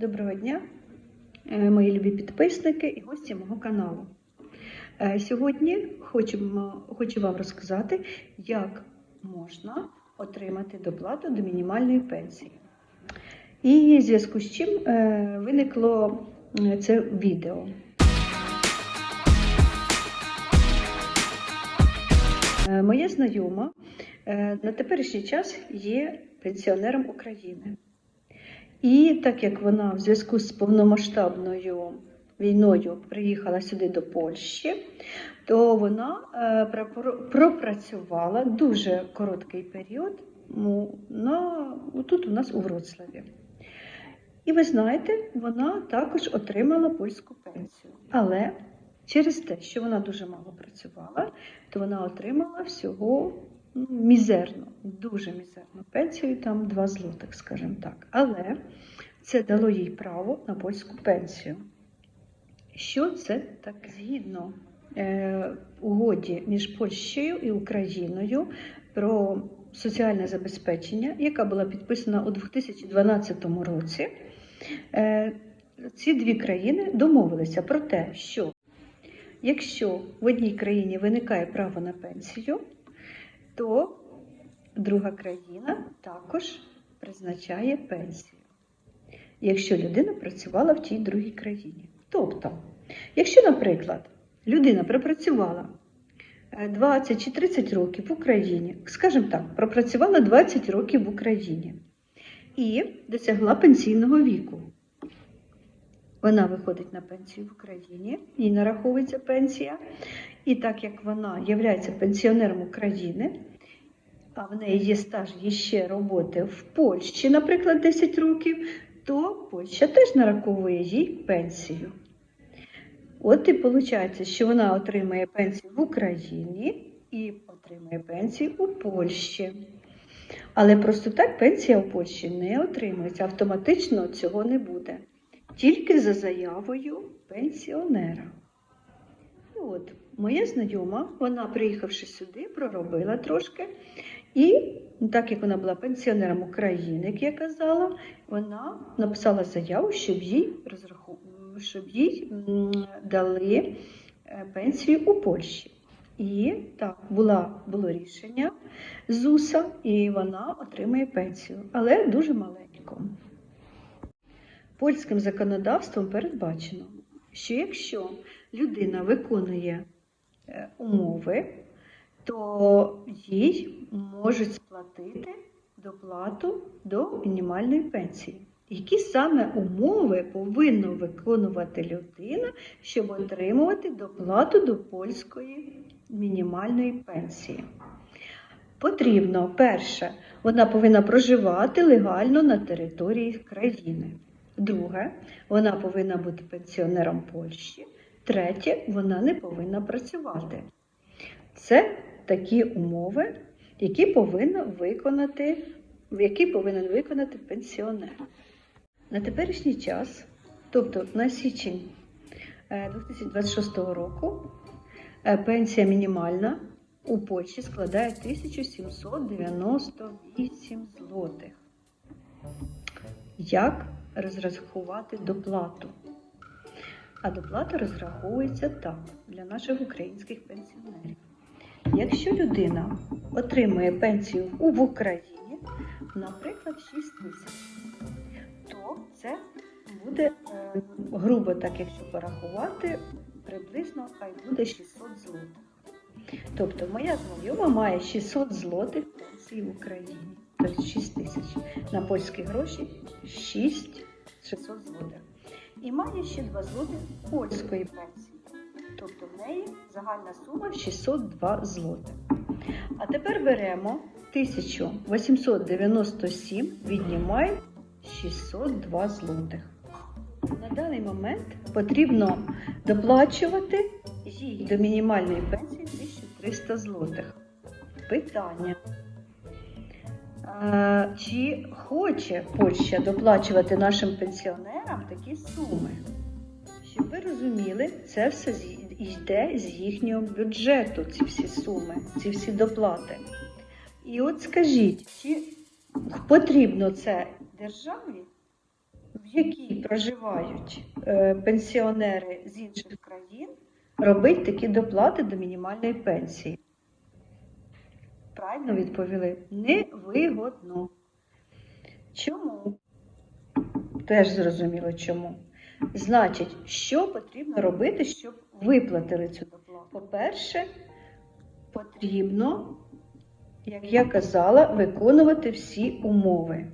Доброго дня, е, мої любі підписники і гості мого каналу. Е, Сьогодні хочемо, хочу вам розказати, як можна отримати доплату до мінімальної пенсії. І в зв'язку з чим е, виникло це відео. Моя знайома на теперішній час є пенсіонером України. І так як вона в зв'язку з повномасштабною війною приїхала сюди до Польщі, то вона е, пропрацювала дуже короткий період на, тут у нас у Вроцлаві. І ви знаєте, вона також отримала польську пенсію. Але через те, що вона дуже мало працювала, то вона отримала всього мізерну, дуже мізерну пенсію, там 2 злотих, скажімо так. Але це дало їй право на польську пенсію. Що це так згідно е, угоді між Польщею і Україною про соціальне забезпечення, яка була підписана у 2012 році, е, ці дві країни домовилися про те, що якщо в одній країні виникає право на пенсію, то друга країна також призначає пенсію, якщо людина працювала в тій другій країні. Тобто, якщо, наприклад, людина пропрацювала е, 20 чи 30 років в Україні, скажімо так, пропрацювала 20 років в Україні і досягла пенсійного віку. Вона виходить на пенсію в Україні, їй нараховується пенсія. І так як вона є пенсіонером України, а в неї є стаж є ще роботи в Польщі, наприклад, 10 років, то Польща теж нараховує їй пенсію. От і виходить, що вона отримає пенсію в Україні і отримає пенсію у Польщі. Але просто так пенсія в Польщі не отримується, автоматично цього не буде. Тільки за заявою пенсіонера. І от моя знайома, вона, приїхавши сюди, проробила трошки. І так як вона була пенсіонером України, як я казала, вона написала заяву, щоб їй розраху... щоб їй дали е, пенсію у Польщі. І так, була, було рішення ЗУСа, і вона отримує пенсію, але дуже маленьку. Польським законодавством передбачено, що якщо людина виконує е, умови, то їй можуть сплатити доплату до мінімальної пенсії. Які саме умови повинна виконувати людина, щоб отримувати доплату до польської мінімальної пенсії? Потрібно, перше, вона повинна проживати легально на території країни. Друге, вона повинна бути пенсіонером Польщі. Третє, вона не повинна працювати. Це такі умови, які повинна виконати, які повинен виконати пенсіонер. На теперішній час, тобто на січень е, 2026 року, е, пенсія мінімальна у Польщі складає 1798 злотих. Як розрахувати доплату? А доплата розраховується так для наших українських пенсіонерів. Якщо людина отримує пенсію в Україні, наприклад, 6 тисяч, то це буде е, грубо, так якщо порахувати, приблизно хай буде 600 злотих. Тобто моя знайома має 600 злотих пенсії в Україні, тобто 6 тисяч. На польські гроші 6 600 злотих. І має ще 2 злотих польської пенсії. Тобто в неї загальна сума 602 злотих. А тепер беремо 1897, віднімаємо 602 злотих. На даний момент потрібно доплачувати їй до мінімальної пенсії 1300 злотих. Питання. Чи хоче Польща доплачувати нашим пенсіонерам такі суми? Щоб ви розуміли, це все йде з їхнього бюджету, ці всі суми, ці всі доплати. І от скажіть, чи потрібно це державі в якій проживають е, пенсіонери з інших країн, робить такі доплати до мінімальної пенсії? Правильно відповіли: невигодно. Чому? Теж зрозуміло чому. Значить, що потрібно робити, щоб виплатили цю доплату? По-перше, потрібно, як я казала, виконувати всі умови,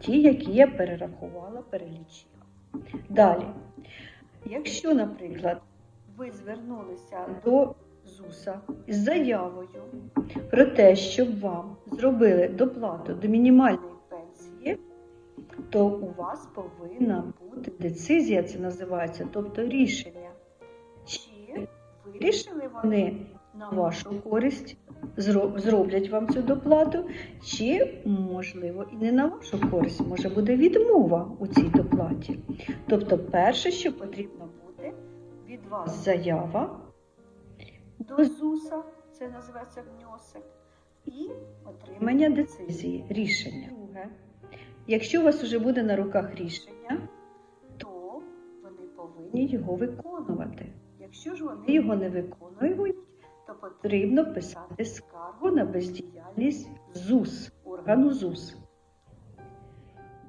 ті, які я перерахувала, перелічила. Далі, якщо, наприклад, ви звернулися до ЗУСа з заявою про те, щоб вам зробили доплату до мінімальної пенсії, то у вас повинна бути децизія, це називається, тобто рішення. Чи вирішили вони на вашу користь, зроблять вам цю доплату, чи, можливо, і не на вашу користь, може буде відмова у цій доплаті. Тобто, перше, що потрібно буде, від вас заява до ЗУСа, це називається внесок, і отримання децизії, рішення. Друге, якщо у вас вже буде на руках рішення, то вони повинні його виконувати. Якщо ж вони його не виконують, то потрібно писати скаргу на бездіяльність ЗУС, органу ЗУС.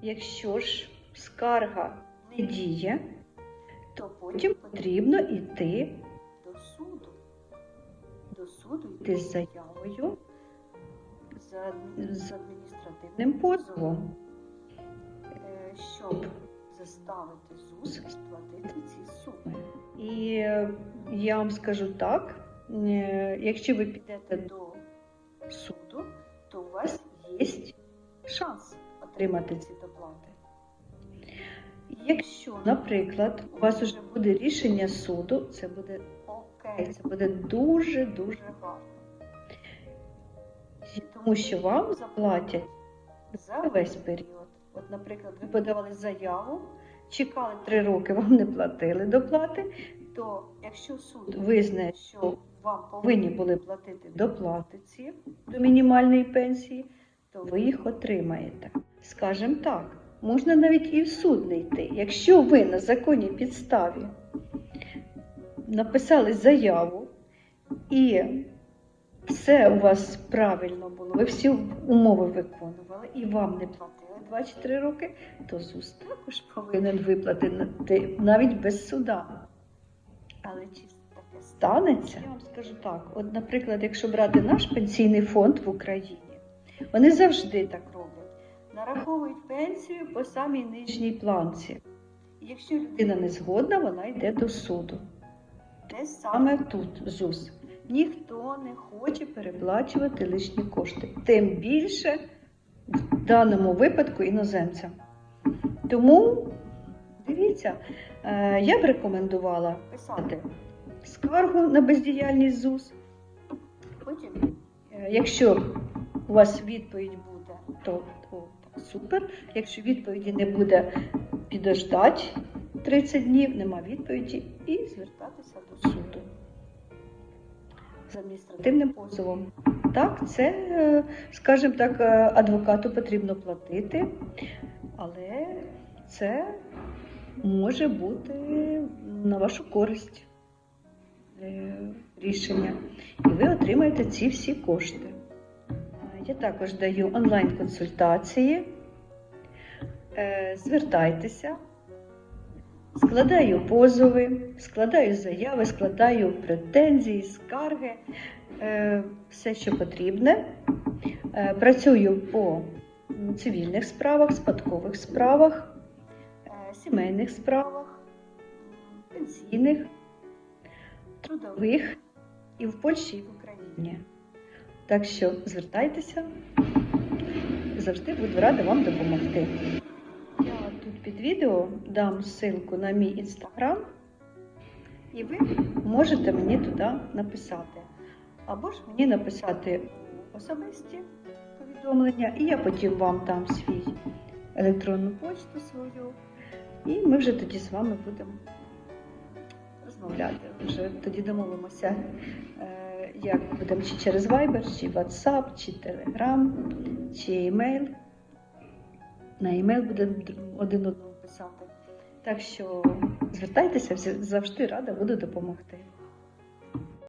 Якщо ж скарга не діє, то потім потрібно йти. До суду йти з заявою за- з адміністративним позовом, е, щоб заставити ЗУС сплатити ці суми. І е, я вам скажу так: е, якщо ви підете до суду, то у вас є шанс отримати ці доплати. Якщо, наприклад, у вас вже буде рішення суду, це буде окей, це буде дуже-дуже гарно. Тому що вам заплатять за весь період. От, наприклад, ви подавали заяву, чекали три роки, вам не платили доплати, то якщо суд визнає, що вам повинні були платити доплати ці до мінімальної пенсії, то ви їх отримаєте. Скажем так, можна навіть і в суд не йти. Якщо ви на законній підставі написали заяву і все у вас правильно було, ви всі умови виконували і вам не платили 24 роки, то ЗУС також повинен виплатити навіть без суда. Але чи таке станеться? Я вам скажу так: от, наприклад, якщо брати наш пенсійний фонд в Україні, вони завжди так роблять. Нараховують пенсію по самій нижній планці. Якщо людина не згодна, вона йде до суду. Те саме тут ЗУС. Ніхто не хоче переплачувати лишні кошти. Тим більше в даному випадку іноземцям. Тому дивіться, е, я б рекомендувала писати скаргу на бездіяльність ЗУС. Потім, е, якщо у вас відповідь буде, то, то супер. Якщо відповіді не буде, підождать 30 днів, нема відповіді, і звертатися суду з адміністративним позовом. Так, це, е, скажімо так, е, адвокату потрібно платити, але це може бути на вашу користь е, рішення. І ви отримаєте ці всі кошти. Я також даю онлайн-консультації. Звертайтеся, складаю позови, складаю заяви, складаю претензії, скарги, е, все, що потрібне. Е, Працюю по цивільних справах, спадкових справах, е, сімейних справах, пенсійних, трудових і в Польщі, і в Україні. Так що звертайтеся, завжди буду рада вам допомогти. Тут під відео дам ссылку на мій інстаграм, і ви можете мені туди написати. Або ж мені написати особисті повідомлення, і я потім вам дам свій електронну почту свою, і ми вже тоді з вами будемо розмовляти. Вже тоді домовимося, е, як будемо чи через Viber, чи WhatsApp, чи Telegram, чи email. На емейл будемо один одного писати. Так що звертайтеся, завжди рада буду допомогти.